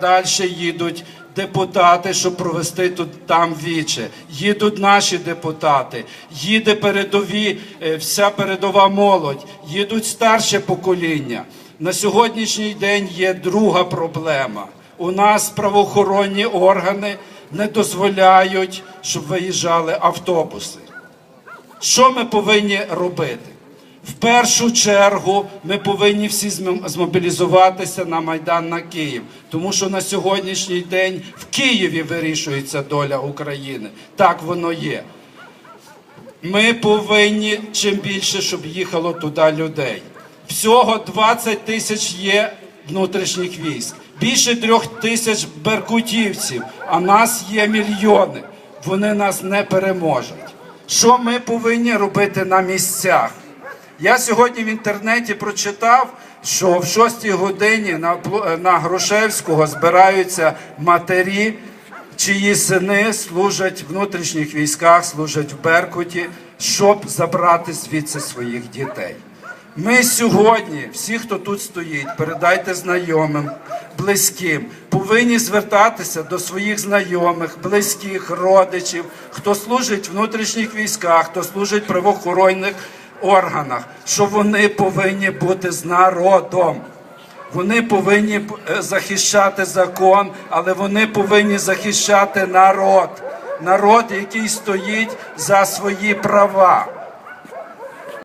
Далі їдуть депутати, щоб провести тут там віче. Їдуть наші депутати, їде передові, е, вся передова молодь, їдуть старше покоління. На сьогоднішній день є друга проблема. У нас правоохоронні органи не дозволяють, щоб виїжджали автобуси. Що ми повинні робити? В першу чергу ми повинні всі зм- змобілізуватися на Майдан на Київ, тому що на сьогоднішній день в Києві вирішується доля України. Так воно є. Ми повинні чим більше, щоб їхало туди людей. Всього 20 тисяч є внутрішніх військ, більше трьох тисяч беркутівців, а нас є мільйони. Вони нас не переможуть. Що ми повинні робити на місцях? Я сьогодні в інтернеті прочитав, що в 6 годині на, Пло- на Грушевського збираються матері, чиї сини служать в внутрішніх військах, служать в Беркуті, щоб забрати звідси своїх дітей. Ми сьогодні, всі, хто тут стоїть, передайте знайомим, близьким, повинні звертатися до своїх знайомих, близьких, родичів, хто служить в внутрішніх військах, хто служить в правоохоронних органах, що вони повинні бути з народом. Вони повинні е, захищати закон, але вони повинні захищати народ. Народ, який стоїть за свої права.